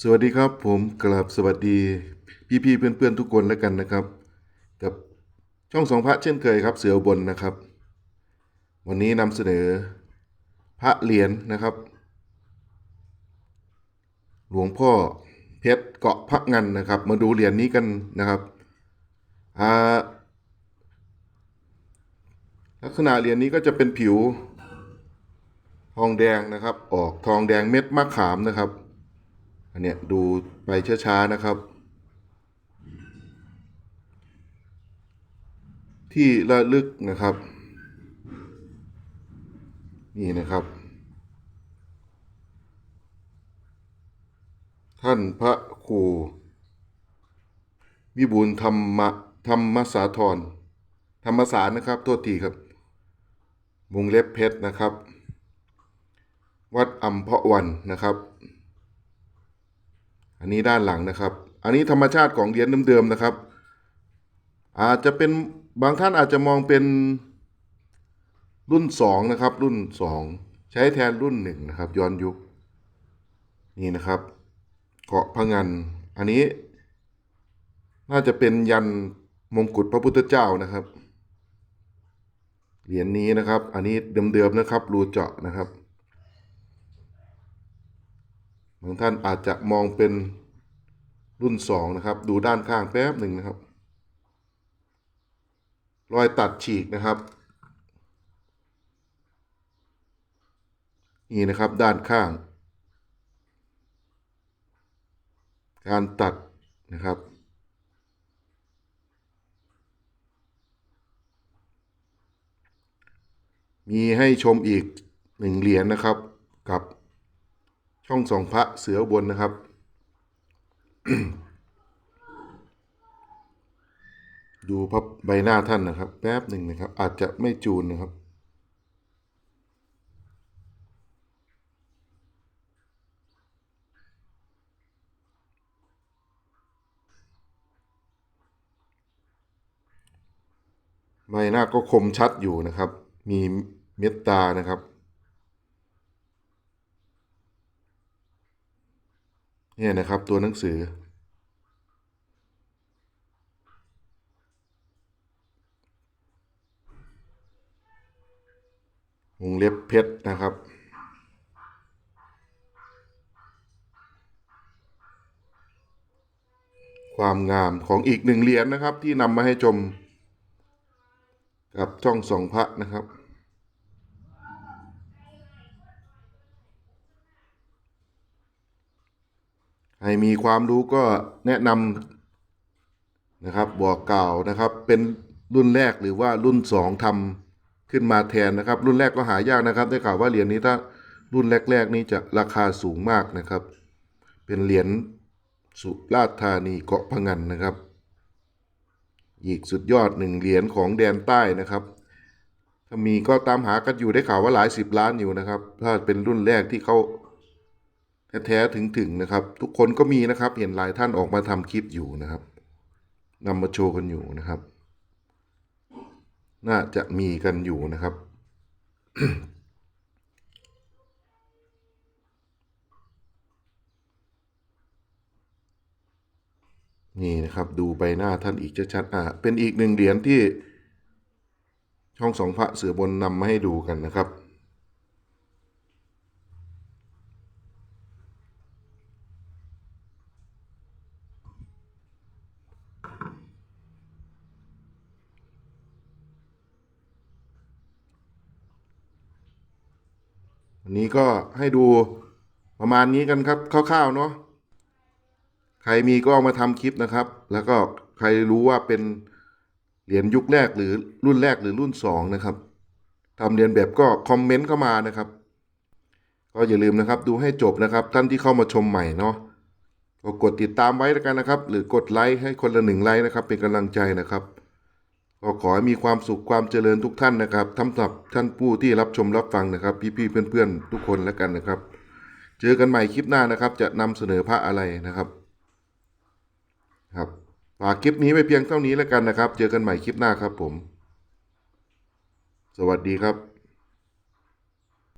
สวัสดีครับผมกราบสวัสดีพี่ๆเพื่อนๆทุกคนแล้วกันนะครับ กับช่องสองพระเช่นเคยครับเสือบนนะครับ วันนี้นำเสนอพระเหรียญนะครับ หลวงพ่อเพชรเกาะพระงันนะครับ มาดูเหรียญนี้กันนะครับอ่าลักษณะเหรียญนี้ก็จะเป็นผิว ทองแดงนะครับ ออกทองแดงเม็ดมะขามนะครับ อันเนี้ยดูไปช้าๆนะครับ ที่ระลึกนะครับ นี่นะครับ ท่านพระครูวิบูลธรรมธรรมสาธรธรรมสารนะครับโทษทีครับวงเล็บเพชรนะครับ วัดอัมพวันนะครับ อันนี้ด้านหลังนะครับ อันนี้ธรรมชาติของเหรียญเดิมๆนะครับ อาจจะเป็นบางท่านอาจจะมองเป็นรุ่นสองนะครับ รุ่นสองใช้แทนรุ่นหนึ่งนะครับ ย้อนยุค นี่นะครับ เกาะพะงัน อันนี้ น่าจะเป็นยันมงกุฎพระพุทธเจ้านะครับ เหรียญนี้นะครับ อันนี้เดิมๆนะครับ รูเจาะนะครับ บางท่านอาจจะมองเป็นรุ่นสองนะครับ ดูด้านข้างแป๊บหนึ่งนะครับ รอยตัดฉีกนะครับ นี่นะครับด้านข้าง การตัดนะครับมีให้ชมอีกหนึ่งเหรียญนะครับกับ ช่องสองพระเสือบนนะครับ ดูพับใบหน้าท่านนะครับ แป๊บหนึ่งนะครับ อาจจะไม่จูนนะครับใบหน้าก็คมชัดอยู่นะครับ มีเม็ดตานะครับ เนี่ยนะครับตัวหนังสือ วงเล็บเพชรนะครับความงามของอีกหนึ่งเหรียญนะครับที่นำมาให้ชม กับช่องสองพระนะครับ ใครมีความรู้ก็แนะนำนะครับบอกกล่าวนะครับ เป็นรุ่นแรกหรือว่ารุ่นสองทำขึ้นมาแทนนะครับ รุ่นแรกก็หายากนะครับ ได้ข่าวว่าเหรียญนี้ถ้ารุ่นแรก ๆ นี้จะราคาสูงมากนะครับ เป็นเหรียญสุราษฎร์ธานีเกาะพะงันนะครับ อีกสุดยอดหนึ่งเหรียญของแดนใต้นะครับถ้ามีก็ตามหากันอยู่ได้ข่าวว่าหลายสิบล้านอยู่นะครับ ถ้าเป็นรุ่นแรกที่เขา แท้ๆถึงๆนะครับ ทุกคนก็มีนะครับ เห็นหลายท่านออกมาทำคลิปอยู่นะครับนำมาโชว์กันอยู่นะครับ น่าจะมีกันอยู่นะครับ นี่นะครับดูใบหน้าท่านอีกชัดๆอะเป็นอีกหนึ่งเหรียญที่ช่องสองพระเสือบนนำมาให้ดูกันนะครับ วันนี้ก็ให้ดูประมาณนี้กันครับคร่าวๆเนาะใครมีก็เอามาทำคลิปนะครับ แล้วก็ใครรู้ว่าเป็นเหรียญยุคแรกหรือรุ่นแรกหรือรุ่นสองนะครับทำเรียนแบบก็คอมเมนต์เข้ามานะครับ ก็อย่าลืมนะครับดูให้จบนะครับท่านที่เข้ามาชมใหม่เนาะก็กดติดตามไว้แล้วกันนะครับ หรือกดไลค์ให้คนละหนึ่งไลค์นะครับ เป็นกำลังใจนะครับ ก็ขอให้มีความสุขความเจริญทุกท่านนะครับทั้งสำหรับท่านผู้ที่รับชมรับฟังนะครับ พี่ๆเพื่อนๆ ทุกคนแล้วกันนะครับ เจอกันใหม่คลิปหน้านะครับ จะนำเสนอพระอะไรนะครับ ครับฝากคลิปนี้ไว้เพียงเท่านี้แล้วกันนะครับ เจอกันใหม่คลิปหน้าครับผม สวัสดีครับ